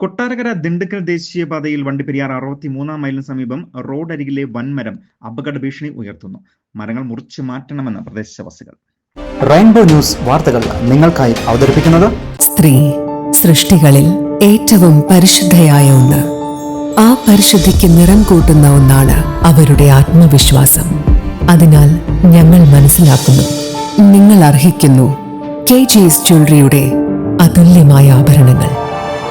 കൊട്ടാരക്കര ദിണ്ടുക്കൽ ദേശീയപാതയിൽ വണ്ടിപ്പെരിയാർ അറുപത്തിമൂന്നാം മൈലിന് സമീപം റോഡരികിലെ വൻമരം അപകട ഭീഷണി ഉയർത്തുന്നു. മരങ്ങൾ മുറിച്ചു മാറ്റണമെന്ന് പ്രദേശവാസികൾ. റെയിൻബോ ന്യൂസ് വാർത്തകൾ നിങ്ങൾക്കായി അവതരിപ്പിക്കുന്നത് സ്ത്രീ സൃഷ്ടികളിൽ ഏറ്റവും പരിശുദ്ധയായ ഒന്ന്. ആ പരിശുദ്ധിക്ക് നിറം കൂട്ടുന്ന ഒന്നാണ് അവരുടെ ആത്മവിശ്വാസം. അതിനാൽ ഞങ്ങൾ മനസ്സിലാക്കുന്നു നിങ്ങൾ അർഹിക്കുന്നു കെ ജിസ് ജ്വല്ലറിയുടെ അതുല്യമായ ആഭരണങ്ങൾ.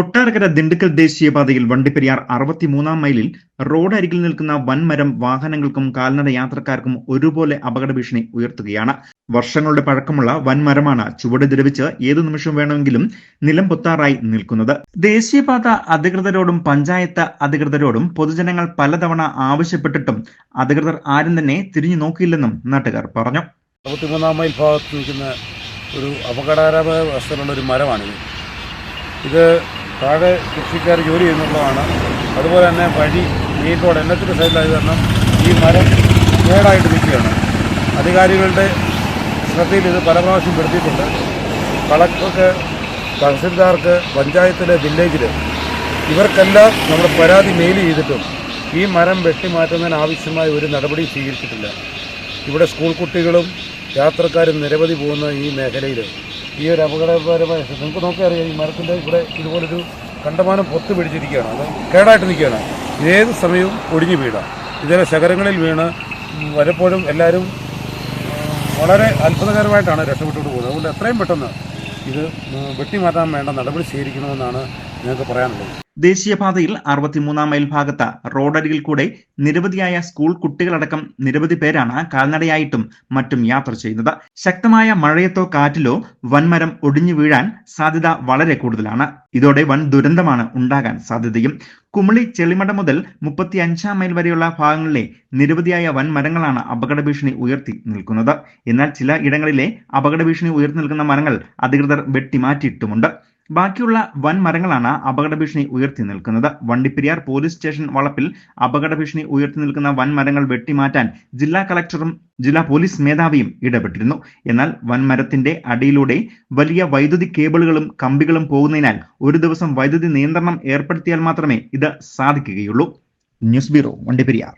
കൊട്ടാരക്കര ദിണ്ടുക്കൽ ദേശീയപാതയിൽ വണ്ടിപ്പെരിയാർ അറുപത്തിമൂന്നാം മൈലിൽ റോഡ് അരികിൽ നിൽക്കുന്ന വൻമരം വാഹനങ്ങൾക്കും കാൽനട യാത്രക്കാർക്കും ഒരുപോലെ അപകട ഭീഷണി ഉയർത്തുകയാണ്. വർഷങ്ങളുടെ പഴക്കമുള്ള വൻമരമാണ് ചുവട് ദ്രവിച്ച് ഏതു നിമിഷം വേണമെങ്കിലും നിലം പൊത്താറായി നിൽക്കുന്നത്. ദേശീയപാത അധികൃതരോടും പഞ്ചായത്ത് അധികൃതരോടും പൊതുജനങ്ങൾ പലതവണ ആവശ്യപ്പെട്ടിട്ടും അധികൃതർ ആരും തന്നെ തിരിഞ്ഞു നോക്കിയില്ലെന്നും നാട്ടുകാർ പറഞ്ഞു. അറുപത്തിമൂന്നാം മൈൽ ഭാഗത്ത് നിൽക്കുന്ന ഒരു അപകടകരമായ അവസ്ഥയിലുള്ള ഒരു മരമാണിത്. ഇത് താഴെ കൃഷിക്കാർ ജോലി ചെയ്യുന്നുള്ളതാണ്. അതുപോലെ തന്നെ വഴി മെയിൻ റോഡ് എല്ലാത്തിന്റെ സൈഡിലായത് കാരണം ഈ മരം കേടായിട്ട് നിൽക്കുകയാണ്. അധികാരികളുടെ ശ്രദ്ധയിൽ ഇത് പല പ്രാവശ്യം പെടുത്തിയിട്ടുണ്ട്. കളക്ടർക്ക് തഹസിൽദാർക്ക് പഞ്ചായത്തിലെ വില്ലേജിൽ ഇവർക്കെല്ലാം നമ്മൾ പരാതി മെയിൽ ചെയ്തിട്ടും ഈ മരം വെട്ടിമാറ്റുന്നതിന് ആവശ്യമായ ഒരു നടപടി സ്വീകരിച്ചിട്ടില്ല. ഇവിടെ സ്കൂൾ കുട്ടികളും യാത്രക്കാരും നിരവധി പോകുന്ന ഈ മേഖലയിൽ ഈ ഒരു അപകടകരമായ നിങ്ങൾക്ക് നോക്കി അറിയാം ഈ മരത്തിന്റെ ഇവിടെ ഇതുപോലൊരു കണ്ടമാനം പൊത്ത് പിടിച്ചിരിക്കുകയാണ്. അത് കേടായിട്ട് നിൽക്കുകയാണ്. ഏത് സമയവും ഒടിഞ്ഞു വീടാണ് ഇതിലെ ശകരങ്ങളിൽ വീണ് വരപ്പോഴും എല്ലാവരും വളരെ അത്ഭുതകരമായിട്ടാണ് രക്ഷപ്പെട്ടുകൊണ്ട് പോകുന്നത്. അതുകൊണ്ട് എത്രയും പെട്ടെന്ന് ഇത് വെട്ടിമാറ്റാൻ വേണ്ട നടപടി സ്വീകരിക്കണമെന്നാണ് ഞങ്ങൾക്ക് പറയാനുള്ളത്. ദേശീയപാതയിൽ അറുപത്തിമൂന്നാം മൈൽ ഭാഗത്ത് റോഡരികിൽ കൂടെ നിരവധിയായ സ്കൂൾ കുട്ടികളടക്കം നിരവധി പേരാണ് കാൽനടയായിട്ടും മറ്റും യാത്ര ചെയ്യുന്നത്. ശക്തമായ മഴയത്തോ കാറ്റിലോ വൻമരം ഒടിഞ്ഞു വീഴാൻ സാധ്യത വളരെ കൂടുതലാണ്. ഇതോടെ വൻ ദുരന്തമാണ് ഉണ്ടാകാൻ സാധ്യതയും. കുമളി ചെളിമട മുതൽ മുപ്പത്തി അഞ്ചാം മൈൽ വരെയുള്ള ഭാഗങ്ങളിലെ നിരവധിയായ വൻമരങ്ങളാണ് അപകട ഭീഷണി ഉയർത്തി നിൽക്കുന്നത്. എന്നാൽ ചില ഇടങ്ങളിലെ അപകട ഭീഷണി ഉയർത്തി നിൽക്കുന്ന മരങ്ങൾ അധികൃതർ വെട്ടിമാറ്റിയിട്ടുമുണ്ട്. ബാക്കിയുള്ള വൻ മരങ്ങളാണ് അപകട ഭീഷണി ഉയർത്തി നിൽക്കുന്നത്. വണ്ടിപ്പെരിയാർ പോലീസ് സ്റ്റേഷൻ വളപ്പിൽ അപകട ഭീഷണി ഉയർത്തി നിൽക്കുന്ന വൻ മരങ്ങൾ വെട്ടിമാറ്റാൻ ജില്ലാ കളക്ടറും ജില്ലാ പോലീസ് മേധാവിയും ഇടപെട്ടിരുന്നു. എന്നാൽ വൻമരത്തിന്റെ അടിയിലൂടെ വലിയ വൈദ്യുതി കേബിളുകളും കമ്പികളും പോകുന്നതിനാൽ ഒരു ദിവസം വൈദ്യുതി നിയന്ത്രണം ഏർപ്പെടുത്തിയാൽ മാത്രമേ ഇത് സാധിക്കുകയുള്ളൂ. News bureau Vandiperiyar.